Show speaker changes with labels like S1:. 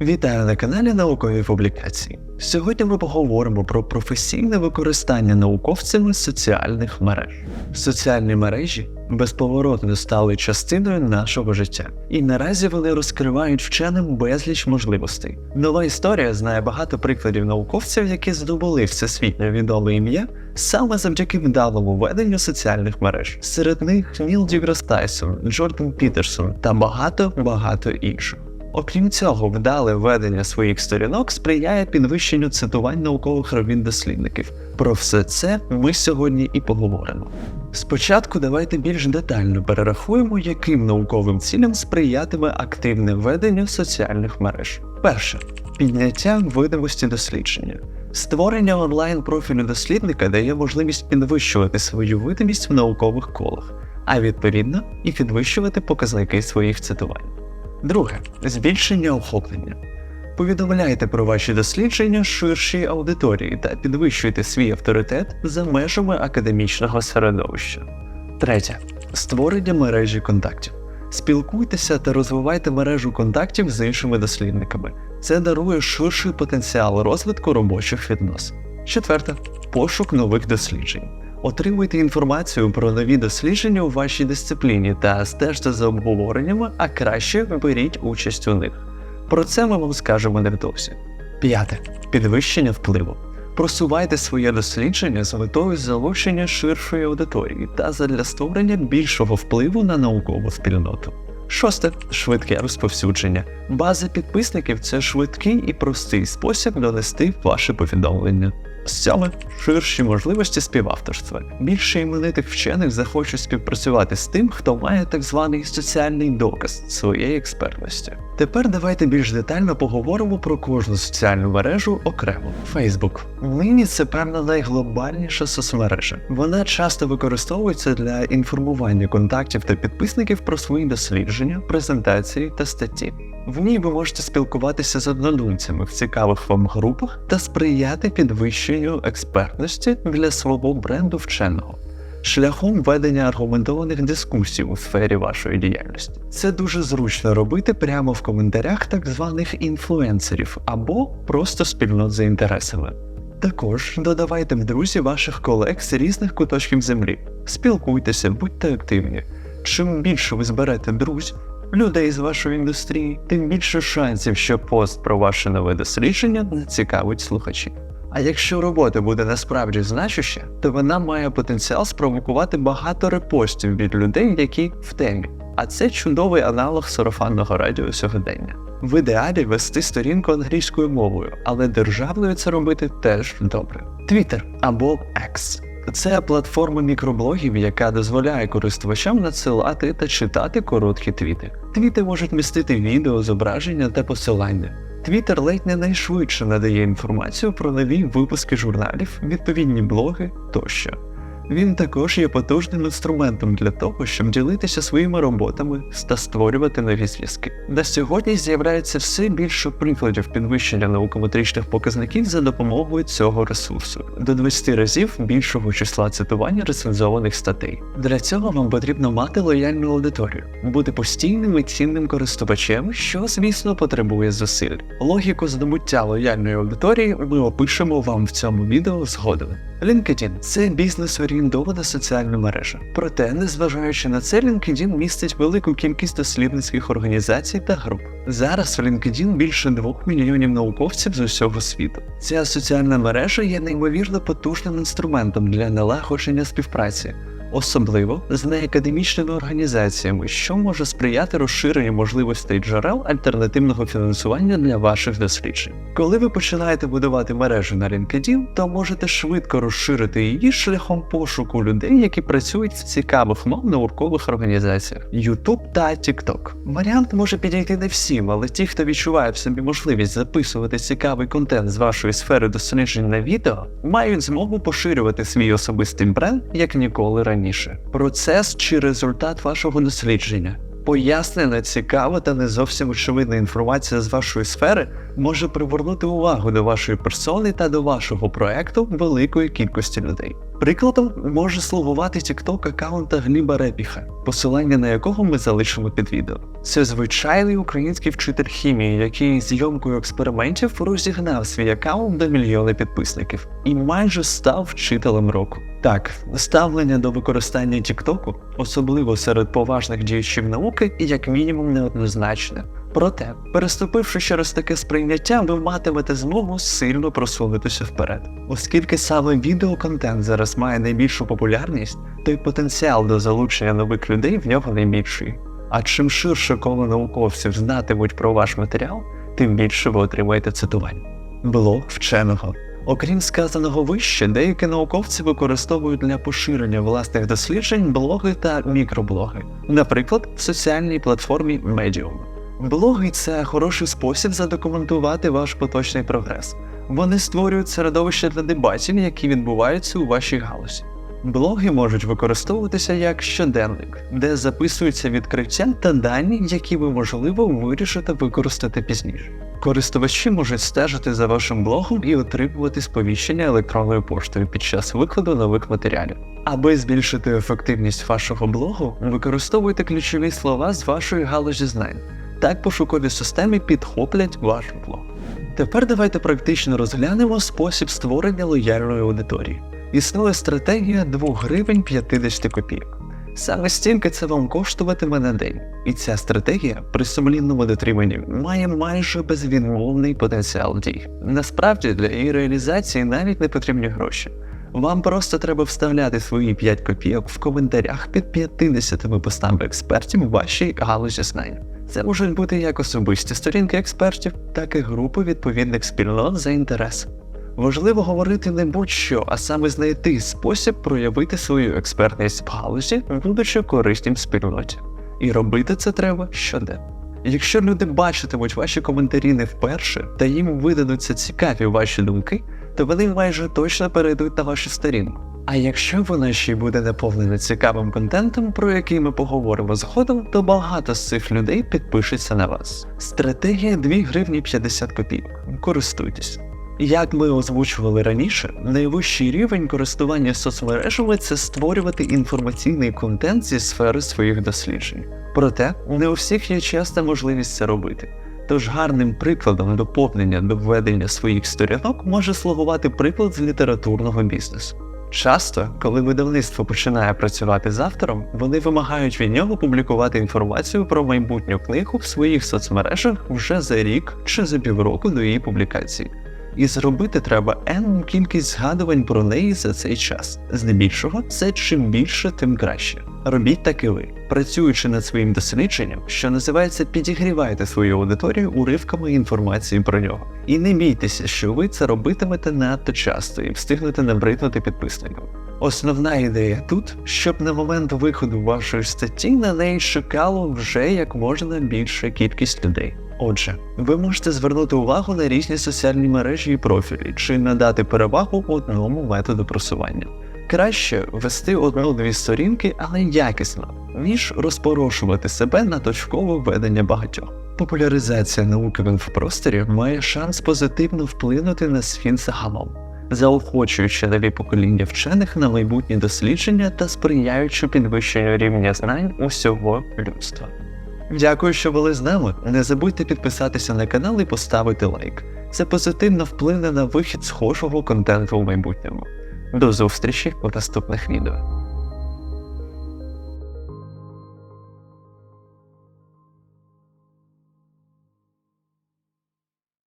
S1: Вітаю на каналі Наукові публікації. Сьогодні ми поговоримо про професійне використання науковцями соціальних мереж. Соціальні мережі безповоротно стали частиною нашого життя, і наразі вони розкривають вченим безліч можливостей. Нова історія знає багато прикладів науковців, які здобули всесвітньо відоме ім'я саме завдяки вдалому веденню соціальних мереж. Серед них Ніл Діграс Тайсон, Джордан Пітерсон та багато багато інших. Окрім цього, вдале ведення своїх сторінок сприяє підвищенню цитувань наукових робіт дослідників. Про все це ми сьогодні і поговоримо. Спочатку давайте більш детально перерахуємо, яким науковим цілям сприятиме активне ведення соціальних мереж. Перше підняття видимості дослідження. Створення онлайн профілю дослідника дає можливість підвищувати свою видимість в наукових колах, а відповідно і підвищувати показники своїх цитувань. Друге збільшення охоплення. Повідомляйте про ваші дослідження ширшій аудиторії та підвищуйте свій авторитет за межами академічного середовища. Третє створення мережі контактів. Спілкуйтеся та розвивайте мережу контактів з іншими дослідниками. Це дарує ширший потенціал розвитку робочих відносин. Четверте пошук нових досліджень. Отримуйте інформацію про нові дослідження у вашій дисципліні та стежте за обговореннями, а краще беріть участь у них. Про це ми вам скажемо невдовзі. П'яте підвищення впливу. Просувайте своє дослідження з метою залучення ширшої аудиторії та задля створення більшого впливу на наукову спільноту. Шосте швидке розповсюдження. База підписників це швидкий і простий спосіб донести ваше повідомлення. Сьоме ширші можливості співавторства. Більше іменитих вчених захочуть співпрацювати з тим, хто має так званий соціальний доказ своєї експертності. Тепер давайте більш детально поговоримо про кожну соціальну мережу окремо. Facebook. Нині це певна найглобальніша соцмережа. Вона часто використовується для інформування контактів та підписників про свої дослідження, презентації та статті. В ній ви можете спілкуватися з однодумцями в цікавих вам групах та сприяти підвищенню експертності для свого бренду вченого. Шляхом ведення аргументованих дискусій у сфері вашої діяльності. Це дуже зручно робити прямо в коментарях так званих інфлюенсерів або просто спільнот за інтересами. Також додавайте в друзі ваших колег з різних куточків землі. Спілкуйтеся, будьте активні. Чим більше ви зберете друзів, людей з вашої індустрії, тим більше шансів, що пост про ваше нове дослідження зацікавить слухачів. А якщо робота буде насправді значуща, то вона має потенціал спровокувати багато репостів від людей, які в темі. А це чудовий аналог сарафанного радіо сьогодення. В ідеалі вести сторінку англійською мовою, але державною це робити теж добре. Twitter або X це платформа мікроблогів, яка дозволяє користувачам надсилати та читати короткі твіти. Твіти можуть містити відео, зображення та посилання. Твіттер ледь не найшвидше надає інформацію про нові випуски журналів, відповідні блоги тощо. Він також є потужним інструментом для того, щоб ділитися своїми роботами та створювати нові зв'язки. На сьогодні з'являється все більше прикладів підвищення наукометричних показників за допомогою цього ресурсу до 20 разів більшого числа цитування рецензованих статей. Для цього вам потрібно мати лояльну аудиторію, бути постійним і цінним користувачем, що, звісно, потребує зусиль. Логіку здобуття лояльної аудиторії ми опишемо вам в цьому відео згодом. LinkedIn – це бізнес-орієнтована соціальна мережа. Проте, незважаючи на це, LinkedIn містить велику кількість дослідницьких організацій та груп. Зараз в LinkedIn більше 2 мільйонів науковців з усього світу. Ця соціальна мережа є неймовірно потужним інструментом для налагодження співпраці. Особливо з неакадемічними організаціями, що може сприяти розширенню можливостей джерел альтернативного фінансування для ваших досліджень. Коли ви починаєте будувати мережу на LinkedIn, то можете швидко розширити її шляхом пошуку людей, які працюють в цікавих мов наукових організаціях YouTube та TikTok. Варіант може підійти не всім, але ті, хто відчуває в собі можливість записувати цікавий контент з вашої сфери досліджень на відео, мають змогу поширювати свій особистий бренд як ніколи раніше раніше. Процес чи результат вашого дослідження. Пояснена, цікава та не зовсім очевидна інформація з вашої сфери може привернути увагу до вашої персони та до вашого проекту великої кількості людей. Прикладом може слугувати TikTok аккаунта Гліба Репіха, посилання на якого ми залишимо під відео. Це звичайний український вчитель хімії, який зйомкою експериментів розігнав свій аккаунт до мільйони підписників і майже став вчителем року. Так, ставлення до використання TikTok, особливо серед поважних діячів науки, як мінімум неоднозначне. Проте, переступивши через таке сприйняття, ви матимете змогу сильно просунутися вперед. Оскільки саме відеоконтент зараз має найбільшу популярність, то й потенціал до залучення нових людей в нього найбільший. А чим ширше коло науковців знатимуть про ваш матеріал, тим більше ви отримаєте цитувань. Блог вченого. Окрім сказаного вище, деякі науковці використовують для поширення власних досліджень блоги та мікроблоги, наприклад, в соціальній платформі Medium. Блоги це хороший спосіб задокументувати ваш поточний прогрес. Вони створюють середовище для дебатів, які відбуваються у вашій галузі. Блоги можуть використовуватися як щоденник, де записуються відкриття та дані, які ви можливо вирішите використати пізніше. Користувачі можуть стежити за вашим блогом і отримувати сповіщення електронною поштою під час викладу нових матеріалів. Аби збільшити ефективність вашого блогу, використовуйте ключові слова з вашої галузі знань. Так пошукові системи підхоплять ваш блог. Тепер давайте практично розглянемо спосіб створення лояльної аудиторії. Існує стратегія 2 гривень 50 копійок. Саме стільки це вам коштуватиме на день, і ця стратегія при сумлінному дотриманні має майже безвідмовний потенціал дій. Насправді для її реалізації навіть не потрібні гроші. Вам просто треба вставляти свої 5 копійок в коментарях під 50 постами експертів у вашій галузі знань. Це можуть бути як особисті сторінки експертів, так і групи відповідних спільнот за інтересом. Важливо говорити не будь-що, а саме знайти спосіб проявити свою експертність в галузі, будучи корисним спільноті. І робити це треба щоденно. Якщо люди бачитимуть ваші коментарі не вперше та їм видадуться цікаві ваші думки, то вони майже точно перейдуть на вашу сторінку. А якщо вона ще й буде наповнена цікавим контентом, про який ми поговоримо згодом, то багато з цих людей підпишеться на вас. Стратегія 2 гривні 50 копійок. Користуйтесь. Як ми озвучували раніше, найвищий рівень користування соцмережами це створювати інформаційний контент зі сфери своїх досліджень. Проте не у всіх є часта можливість це робити. Тож гарним прикладом доповнення до введення своїх сторінок може слугувати приклад з літературного бізнесу. Часто, коли видавництво починає працювати з автором, вони вимагають від нього публікувати інформацію про майбутню книгу в своїх соцмережах вже за рік чи за півроку до її публікації. І зробити треба енну кількість згадувань про неї за цей час. Здебільшого, це чим більше, тим краще. Робіть так і ви, працюючи над своїм дослідженням, що називається підігрівайте свою аудиторію уривками інформації про нього. І не бійтеся, що ви це робитимете надто часто і встигнете набриднути підписникам. Основна ідея тут, щоб на момент виходу вашої статті на неї чекало вже як можна більша кількість людей. Отже, ви можете звернути увагу на різні соціальні мережі і профілі чи надати перевагу одному методу просування. Краще вести одну-дві сторінки, але якісно, ніж розпорошувати себе на точкове ведення багатьох. Популяризація науки в інфопросторі має шанс позитивно вплинути на світ загалом, заохочуючи нові покоління вчених на майбутні дослідження та сприяючи підвищенню рівня знань усього людства. Дякую, що були з нами. Не забудьте підписатися на канал і поставити лайк. Це позитивно вплине на вихід схожого контенту в майбутньому. До зустрічі у наступних відео.